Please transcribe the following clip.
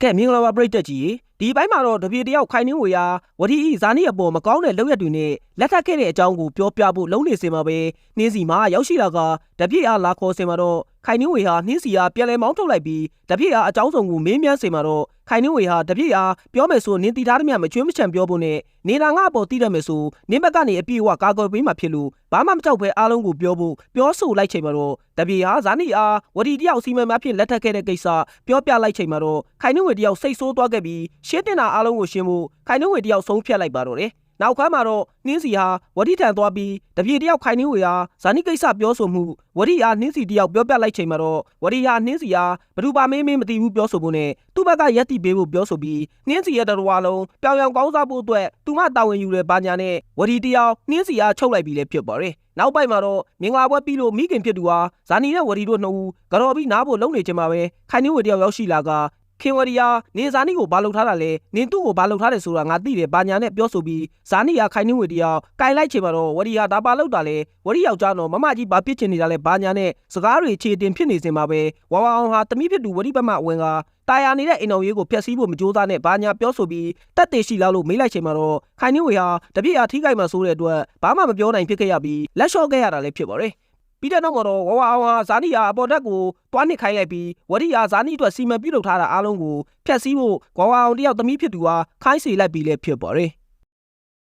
ကဲမင်္ဂလာပါပရိသတ်ကြီး ဒီဘိုင်းမှာတော့တပြေတယောက်ခိုင်နှင်းဝေရာဝတီဤဇာနီအပေါ်မကောင်းတဲ့လောက်ရက်တွေနဲ့လက်ထပ်ခဲ့တဲ့အကြောင်းကိုပြောပြဖို့လုံးနေစင်မှာပဲနှင်းစီမှာရောက်ရှိလာကတပြေအားလာခေါ်စင်မှာတော့ခိုင်နှင်းဝေဟာနှင်းစီအားပြန်လဲမောင်းထုတ်လိုက်ပြီးတပြေအားအကြောင်းစုံကိုမေးမြန်းစင်မှာတော့ခိုင်နှင်းဝေဟာတပြေအားပြောမယ်ဆိုနင်းတီထားသမျှမချွေးမချံပြောဖို့နဲ့နေတာငါအပေါ်တီးတတ်မယ်ဆိုနင်းဘက်ကနေအပြေအဝကာကွယ်ပေးမှဖြစ်လို့ဘာမှမကြောက်ပဲအားလုံးကိုပြောဖို့ပြောဆိုလိုက်ချိန်မှာတော့တပြေဟာဇာနီအားဝတီတယောက်စီမံများဖြင့်လက်ထပ်ခဲ့တဲ့ကိစ္စပြောပြလိုက်ချိန်မှာတော့ခိုင်နှင်းဝေတယောက်စိတ်ဆိုးသွားခဲ့ပြီးရှင်းတင်တာအားလုံးကိုရှင်းဖို့ခိုင်နှင်းဝေတယောက်ဆုံးဖြတ်လိုက်ပါတော့တယ်နောက်ခါမှာတော့နှင်းစီဟာဝတိထံသွားပြီးတပြေတယောက်ခိုင်နှင်းဝေဟာဇာနိကိစ္စပြောဆိုမှုဝတိဟာနှင်းစီတယောက်ပြောပြလိုက်ချိန်မှာတော့ဝတိဟာနှင်းစီဟာဘယ်သူပါမင်းမင်းမသိဘူးပြောဆိုဖို့နဲ့သူ့ဘက်ကရက်တီပေးဖို့ပြောဆိုပြီးနှင်းစီရဲ့တော်တော်လုံးပြောင်ပြောင်ကောင်းစားဖို့အတွက်သူမတာဝန်ယူတဲ့ဘာညာနဲ့ဝတိတယောက်နှင်းစီဟာချုပ်လိုက်ပြီးလည်းဖြစ်ပါတယ်နောက်ပိုက်မှာတော့မင်္ဂလာပွဲပြီးလို့မိခင်ဖြစ်သူဟာဇာနီနဲ့ဝတီတို့နှစ်ဦးကြော်ပြီးနားဖို့လုံနေချင်မှာပဲခိုင်နှင်းဝေတယောက်ရောက်ရှိလာက ခင်ဝရီယာနေဇာနီကိုဘာလုပ်ထားတာလဲနင်သူ့ကိုဘာလုပ်ထားတယ်ဆိုတာငါသိတယ်ဘာညာနဲ့ပြောဆိုပြီးဇာနီယာခိုင်နှင်းဝေတယောက်ကင်လိုက်ချင်မှာတော့ဝရီယာဒါပါလောက်တာလဲဝရီယောက်ျားတော့မမကြီးဘာပြစ်ချင်နေတာလဲဘာညာနဲ့စကားတွေခြေတင်ဖြစ်နေစင်မှာပဲဝါဝါအောင်ဟာတမိဖြစ်သူဝရီဘက်မှဝင်ကတာယာနေတဲ့အိမ်တော်ရေးကိုဖျက်ဆီးဖို့မကြိုးစားနဲ့ဘာညာပြောဆိုပြီးတက်တေရှိလောက်လို့မေးလိုက်ချိန်မှာတော့ခိုင်နှင်းဝေဟာတပြည့်အားထိခိုက်မှဆိုတဲ့အတွက်ဘာမှမပြောနိုင်ဖြစ်ခဲ့ရပြီးလက်လျှော့ခဲ့ရတာလည်းဖြစ်ပါတယ် ပြီးတဲ့နောက်မှာတော့ဝဝအောင်ဟာဇာနီယာအပေါ်တက်ကိုတွားနစ်ခိုင်းလိုက်ပြီးဝရိယာဇာနီအတွက်စီမံပြုတ်လုပ်ထားတာအားလုံးကိုဖျက်ဆီးဖို့ဝဝအောင်တယောက်သမီးဖြစ်သူဟာခိုင်းစီလိုက်ပြီးလည်းဖြစ်ပါတယ်